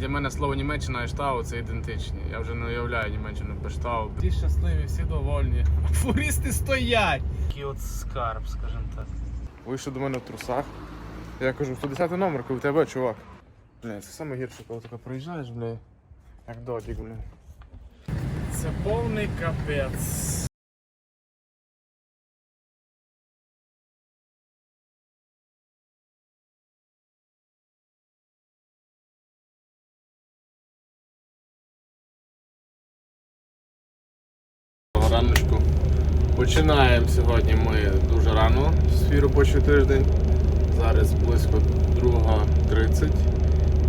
Для мене слово Німеччина і штау це ідентичні. Я вже не уявляю Німеччину без штау. Всі щасливі, всі довольні. А фуристи стоять. Такий от скарб, скажімо так. Вийшов до мене в трусах. Я кажу, 110 номер, коли в тебе, чувак. Бля, це саме гірше, коли таке приїжджаєш, бля, як додік, бля. Це повний капець. Починаємо сьогодні ми дуже рано свій робочий тиждень. Зараз близько 2.30.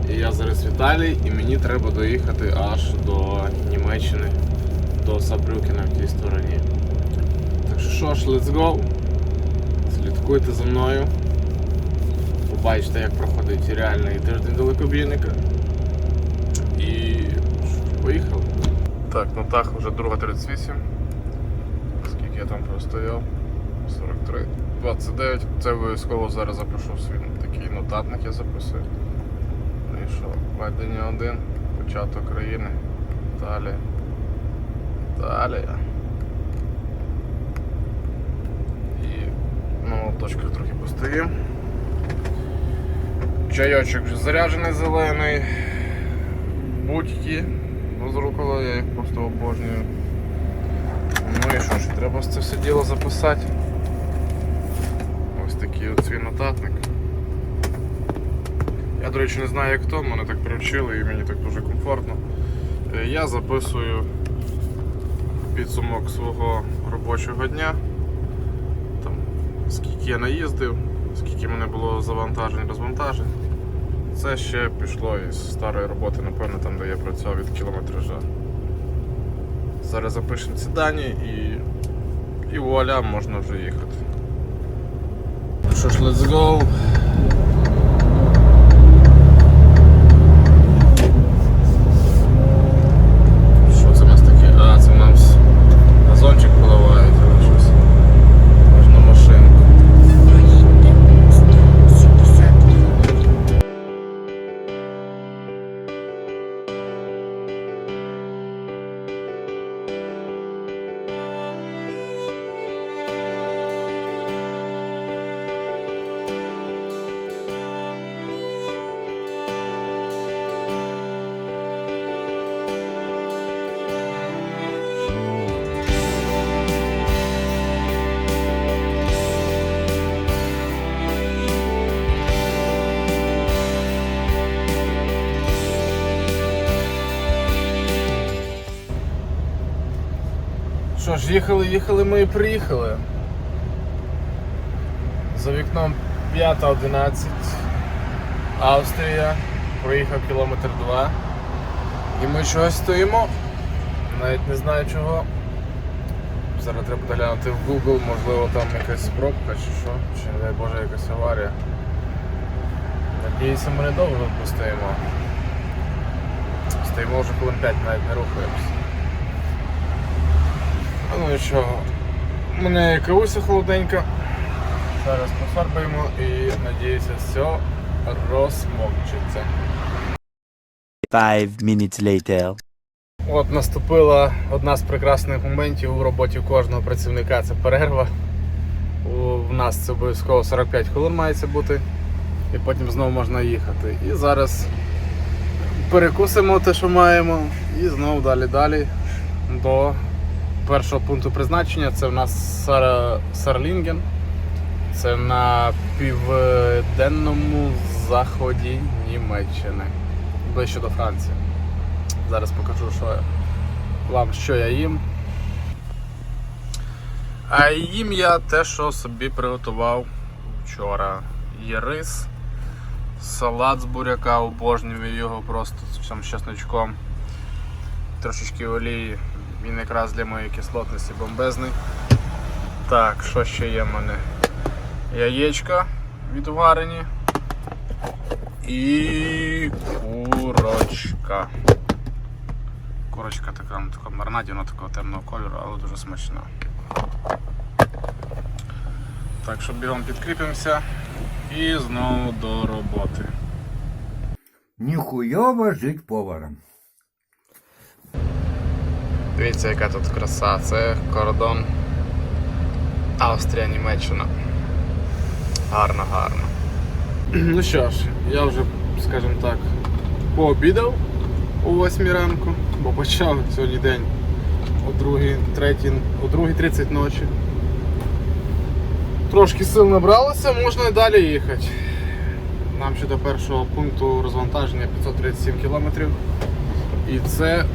І я зараз в Італії і мені треба доїхати аж до Німеччини, до Сабрюкена в тій стороні. Так що що ж, let's go. Слідкуйте за мною. Побачите, як проходить реальний тиждень далекобійника. І поїхали. Так, ну так, вже 2.38. Я там простояв? 43. 29. Це обов'язково зараз запишу свій такий нотатник я записую. Ну і що? Ведення 1, початок країни. Далі. Далі. І ну, точках трохи постоїм. Чайочок вже заряджений зелений. Будь-які розрукали, я їх просто обожнюю. Ну і що ж, треба це все діло записати. Ось такий от свій нотатник. Я, до речі, не знаю як то, мене так привчили і мені так дуже комфортно. Е, Я записую підсумок свого робочого дня. Там, скільки я наїздив, скільки мене було завантажень, розвантажень. Це ще пішло із старої роботи, напевно, там, де я працював від кілометража. Зараз запишемо ці дані і, і вуаля, можна вже їхати. Ну що ж, let's go. Ж, їхали, їхали ми і приїхали. За вікном 5.11. Австрія. Проїхав кілометр два. І ми чогось стоїмо. Навіть не знаю чого. Зараз треба глянути в Google, можливо там якась пробка чи що, чи не дай Боже якась аварія. Надіюся, ми недовго постоїмо. Стоїмо вже хвилин 5, навіть не рухаємося. Ну нічого. У мене кавуся холоденька. Зараз пофарбаємо і надіюся, все розмокчиться. Five minutes later. От наступила одна з прекрасних моментів у роботі кожного працівника. Це перерва. У, нас це обов'язково 45 хвилин мається бути. І потім знову можна їхати. І зараз перекусимо те, що маємо, і знову далі далі до першого пункту призначення. Це в нас Сара... Сарлінген. Це на південному заході Німеччини, ближче до Франції. Зараз покажу, що я, вам, що я їм. А їм я те, що собі приготував вчора. Є рис, салат з буряка, обожнюю його просто з чесночком. Трошечки олії. Він якраз для моєї кислотності бомбезний. Так, що ще є в мене? Яєчка відварені. І курочка. Курочка така на такому марнаді, вона такого темного кольору, але дуже смачна. Так що бігом підкріпимося і знову до роботи. Нихуево жить поваром. Дивіться, яка тут краса. Це кордон Австрія, Німеччина. Гарно, гарно. Ну що ж, я вже, скажімо так, пообідав о 8 ранку, бо почав сьогодні день о 2.30 о 2.30 ночі. Трошки сил набралося, можна і далі їхати. Нам ще до першого пункту розвантаження 537 кілометрів. І це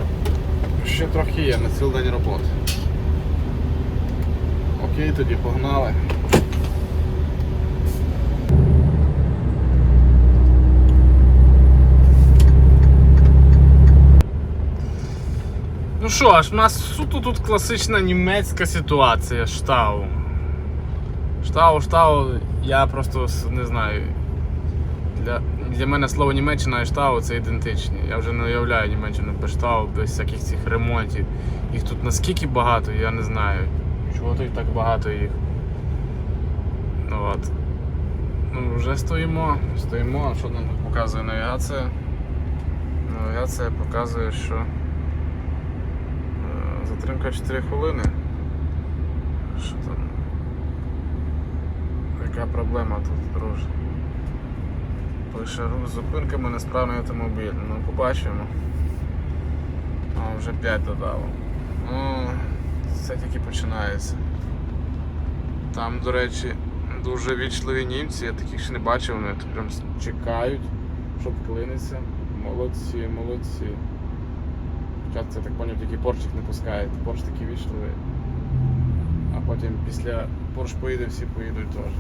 ще трохи є на цілий день роботи. Окей, тоді погнали. Ну що ж, у нас суто тут класична німецька ситуація штау. Штау, штау, я просто не знаю. Для, для мене слово Німеччина і штау це ідентичні. Я вже не уявляю Німеччину без штау, без всяких цих ремонтів. Їх тут наскільки багато, я не знаю. Чого тут так багато їх. Ну от. Ну, вже стоїмо, стоїмо, що нам тут показує навігація? Навігація показує, що е, затримка 4 хвилини. Що там? Яка проблема тут, друже? Пише рух зупинками несправний автомобіль. Ну, побачимо. А, вже 5 додало. Ну, це тільки починається. Там, до речі, дуже вічливі німці, я таких ще не бачив, вони тут прям чекають, щоб вклинитися. Молодці, молодці. Хоча це так поняв, тільки порш їх не пускають. Порш такий вічливий. А потім після Порш поїде, всі поїдуть теж.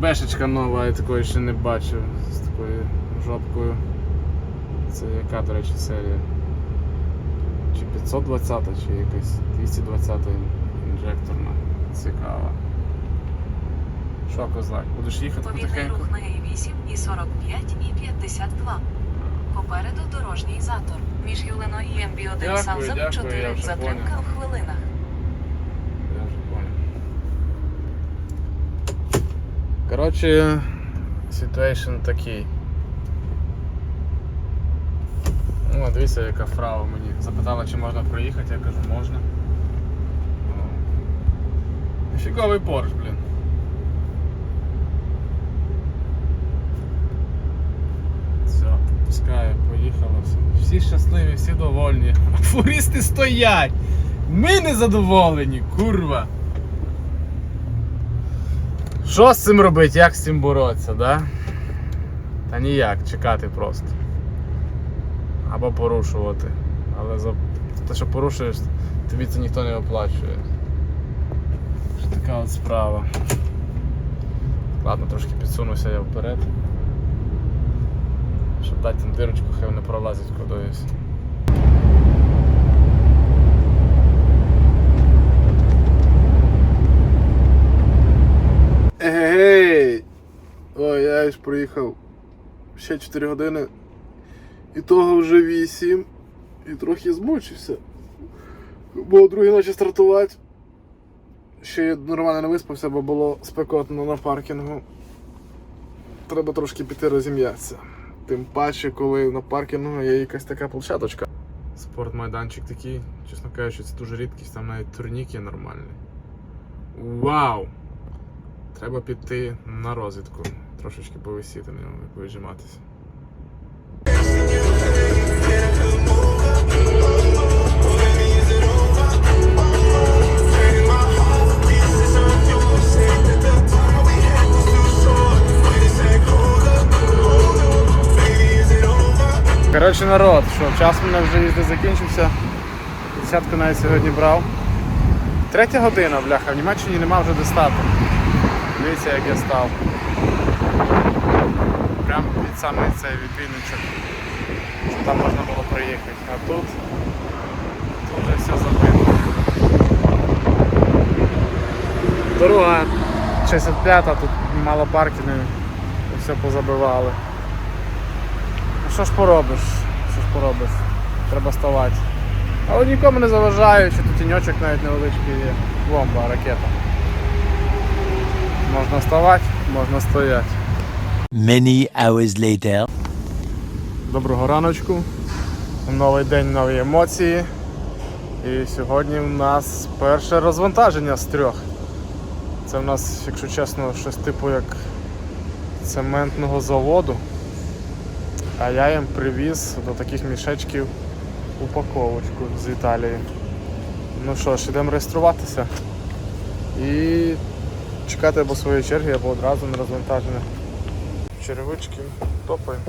Бешечка нова, я такої ще не бачив з такою жопкою. Це яка, до речі, серія? Чи 520 чи якась 220 інжекторна. Цікава. Що, козак, будеш їхати Повільний потихеньку? рух на Е8 і 45 і 52. Попереду дорожній затор. Між Юлено і МБ1 Дякую, Саузем дякую, я 4 затримка в хвилинах. Я вже понял. Коротше, ситуейшн такий. О, дивіться, яка фрау мені запитала, чи можна проїхати, я кажу, можна. О. Фіговий Порш, блін. Все, пускаю, поїхало. Всі щасливі, всі довольні. А фуристи стоять! Ми не задоволені, курва. Що з цим робити? Як з цим боротися, да? Та ніяк, чекати просто. Або порушувати. Але за те, що порушуєш, тобі це ніхто не оплачує. Що така от справа. Ладно, трошки підсунуся я вперед. Щоб дати їм дирочку, хай вони пролазять кудись. Егей! Ой, я ж проїхав ще 4 години. І того вже 8. І трохи змучився. Бо о другій ночі стартувати. Ще нормально не виспався, бо було спекотно на паркінгу. Треба трошки піти розім'ятися. Тим паче, коли на паркінгу є якась така площадочка. Спортмайданчик такий, чесно кажучи, це дуже рідкість, там навіть турнік є нормальний. Вау! Треба піти на розвідку, трошечки повисіти на ньому і. Коротше, народ, що час у мене вже їзди закінчився. Десятку навіть сьогодні брав. Третя година, бляха, в Німеччині нема вже де стати. Дивіться, як я став. Прямо під самий цей відбійничок, щоб там можна було проїхати. А тут, тут вже все забито. Дорога 65-та, тут мало паркінгів, все позабивали. Ну що ж поробиш? Що ж поробиш? Треба ставати. Але нікому не заважаю, що тут тіньочок навіть невеличкий є. Бомба, ракета. Можна вставати, можна стояти. Many hours later. Доброго раночку. Новий день, нові емоції. І сьогодні в нас перше розвантаження з трьох. Це в нас, якщо чесно, щось типу як цементного заводу. А я їм привіз до таких мішечків упаковочку з Італії. Ну що ж, йдемо реєструватися і чекати або своєї черги, або одразу на розвантаження. Черевички топаємо.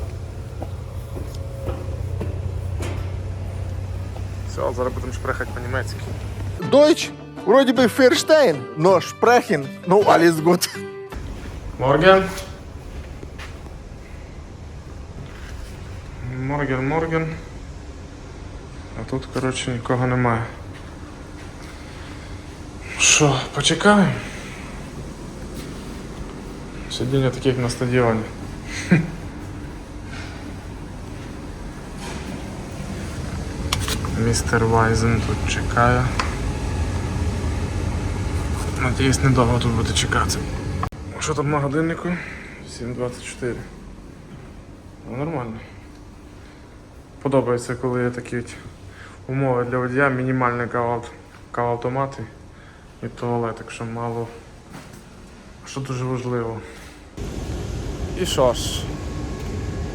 Все, зараз будемо шпрехати по-німецьки. Deutsch, вроде бы Ферштейн, но sprechen, ну, alles gut. Морген. Морген, Морген. А тут, коротше, нікого немає. Що, почекаємо? Сидіння таке, як на стадіоні. Містер Вайзен тут чекає. Надіюсь, недовго тут буде чекати. Що там на годиннику? 7.24. Ну, нормально. Подобається, коли є такі умови для водія, мінімальний каваут, каваутомати і туалет, якщо мало. Що дуже важливо. І що ж,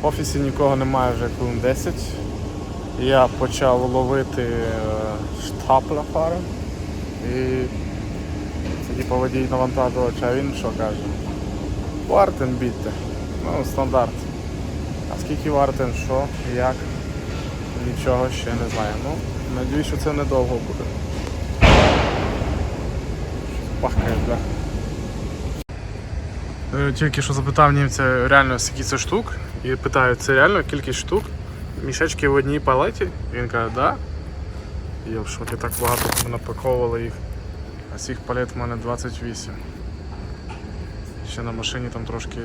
в офісі нікого немає вже хвилин 10. Я почав ловити е, штапля фари і це типу водій а він що каже? Вартен бітте. Ну, стандарт. А скільки вартен, що, як, нічого ще не знаю. Ну, надіюсь, що це недовго буде. Пахкає, да. Е, Тільки що запитав німця реально скільки це штук. І питаю, це реально кількість штук? Мішечки в одній палеті? Він каже, да. Я в шокі так багато напаковували їх. А цих палет в мене 28. Ще на машині там трошки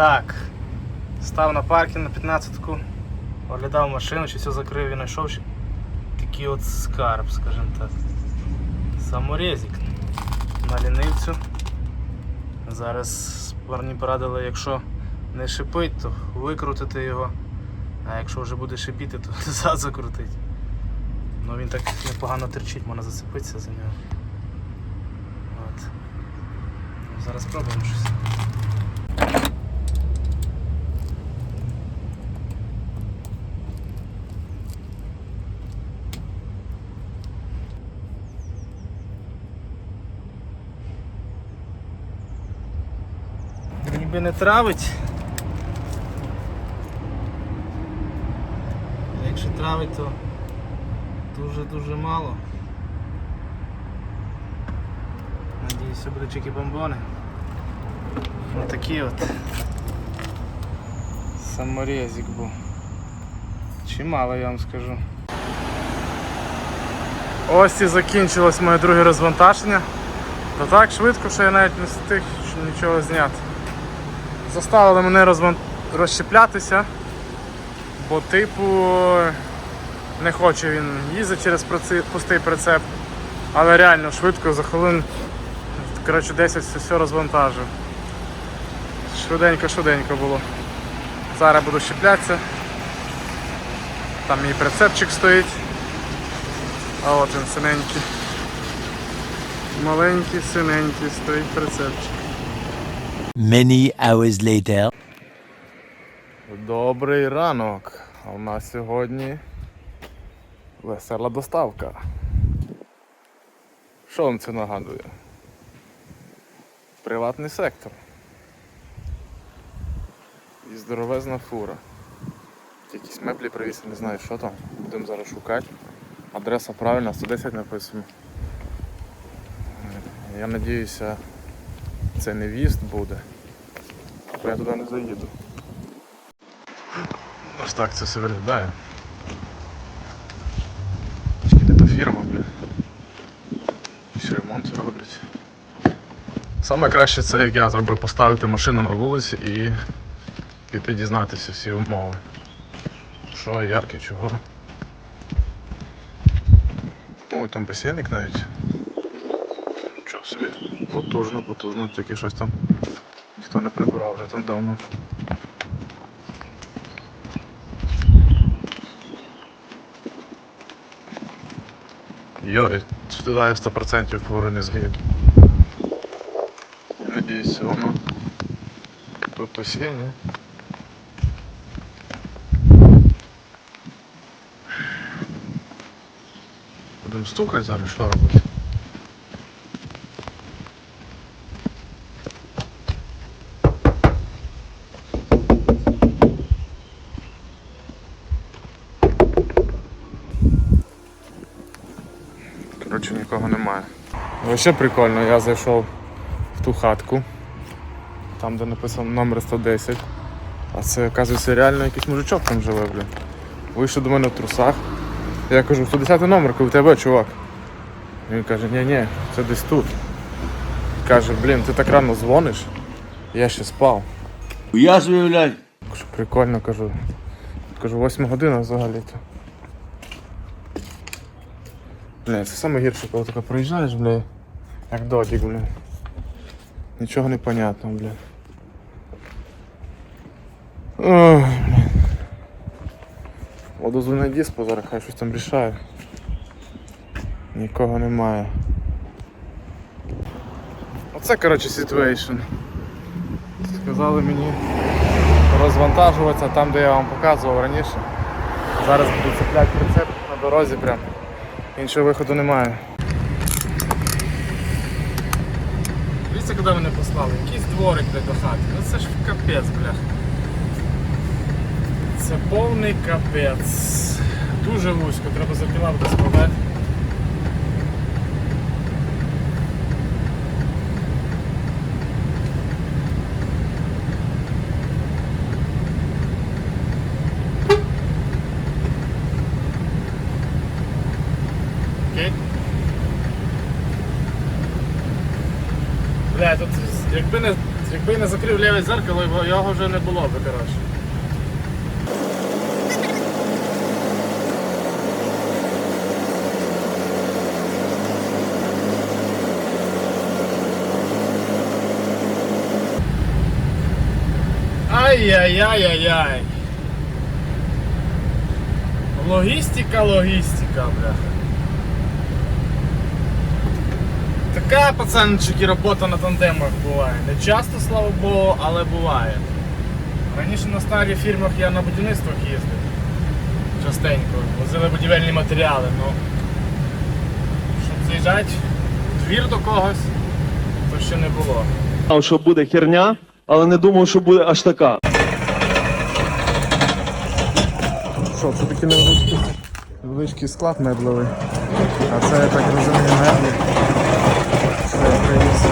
Так. Став на паркінг на 15-ку, оглядав машину, чи все закрив і знайшов такий от скарб, скажімо так. Саморезик на лінивцю. Зараз парні порадили, якщо не шипить, то викрутити його. А якщо вже буде шипіти, то назад закрутити. Ну він так непогано терчить, можна зацепитися за нього. От. Ну, Зараз спробуємо щось. Ніби не травить. Якщо травить, то дуже-дуже мало. Надіюся, буде чеки бомбони. Ось такі от. Саморезик був. Чимало, я вам скажу. Ось і закінчилось моє друге розвантаження. Та так швидко, що я навіть не встиг нічого зняти. Заставили мене розщеплятися, бо типу не хоче він їздити через пустий прицеп. Але реально швидко за хвилин коротше, 10 все розвантажив. Швиденько-швиденько було. Зараз буду щеплятися. Там мій прицепчик стоїть. А от він синенький. Маленький, синенький, стоїть прицепчик. Many hours later. Добрий ранок. У нас сьогодні весела доставка. Що вам це нагадує? Приватний сектор. і здоровезна фура. Якісь меблі привіз, не знаю що там. Будемо зараз шукати. Адреса правильна, 110 написано. Я надіюся, це не в'їзд буде. Бо я туди не заїду. Ось так це все виглядає. Де то фірма, бля. Якісь ремонт роблять. Саме краще це як я зробив поставити машину на вулиці і піти дізнатися всі умови. Що, як і чого. Ой, там басейник навіть. Чого собі? Потужно, потужно, тільки щось там ніхто не прибирав вже там давно. Йой, я 100% фури не. Надіюсь, воно по посіння. Будемо стукати зараз, що робити? Коротше, нікого немає. Ну, ще прикольно, я зайшов в ту хатку, там де написано номер 110. А це, оказується, реально якийсь мужичок там живе, блін. Вийшов до мене в трусах. Я кажу, 110 номер, коли тебе, чувак. Він каже, ні ні це десь тут. Каже, блін, ти так рано дзвониш, я ще спав. Я. Кажу, прикольно, кажу. Кажу, 8 година взагалі-то. Бля, це саме гірше, коли таке приїжджаєш, бля, як додік, бля. Нічого не понятно, бля. Ой, бля. Водозвольний зараз хай щось там рішає. Нікого немає. Оце, коротше, ситуейшн. Сказали мені розвантажуватися там, де я вам показував раніше. Зараз буду цепляти прицеп на дорозі прям. Іншого виходу немає. Дивіться, куди мене послали. Якийсь дворик де до хати. Ну це ж капець, бля. Це повний капець. Дуже вузько, треба запіла буде складати. Окей. Бля, тут якби не, якби не зеркало, його- вже не було би. Ай-яй-яй-яй-яй. Логістика, логістика, бля. Така, пацанчики, робота на тандемах буває. Не часто, слава Богу, але буває. Раніше на старих фірмах я на будівництвах їздив. Частенько. Возили будівельні матеріали, ну. Щоб заїжджати в двір до когось, то ще не було. Знав, що буде херня, але не думав, що буде аж така. Що, це невеличкий, невеличкий склад меблевий. А це, я так розумію, меблі. Що я привіз.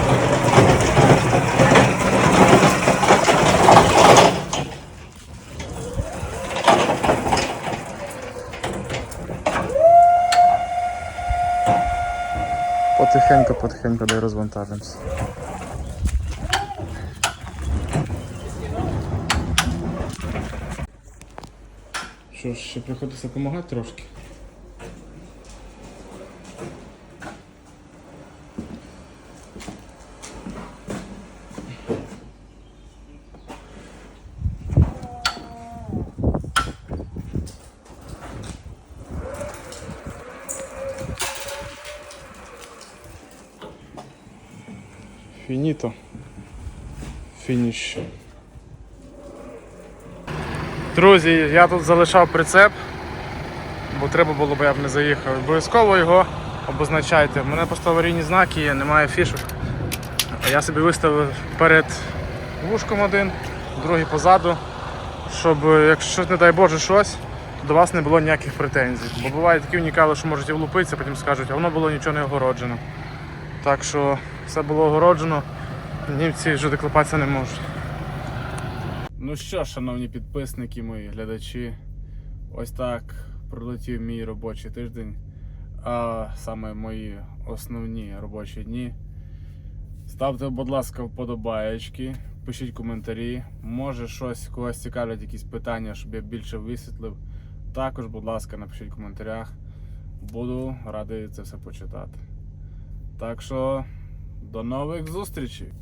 Потихеньку, потихеньку, дай розвантажимося. Що ж, ще приходиться допомагати трошки. Фініто. Фініш. Друзі, я тут залишав прицеп, бо треба було, бо я б не заїхав. Обов'язково його обозначайте. У мене просто аварійні знаки є, немає фішок. Я собі виставив перед вушком один, другий позаду. щоб, якщо не дай Боже щось, то до вас не було ніяких претензій. Бо бувають такі унікали, що можуть влупитися, потім скажуть, а воно було нічого не огороджено. Так що все було огороджено, німці вже доклепатися не можуть. Ну що, шановні підписники, мої глядачі, ось так пролетів мій робочий тиждень, а саме мої основні робочі дні. Ставте, будь ласка, вподобаєчки, пишіть коментарі. Може щось когось цікавлять, якісь питання, щоб я більше висвітлив. Також, будь ласка, напишіть в коментарях. Буду радий це все почитати. Так що до нових зустрічей!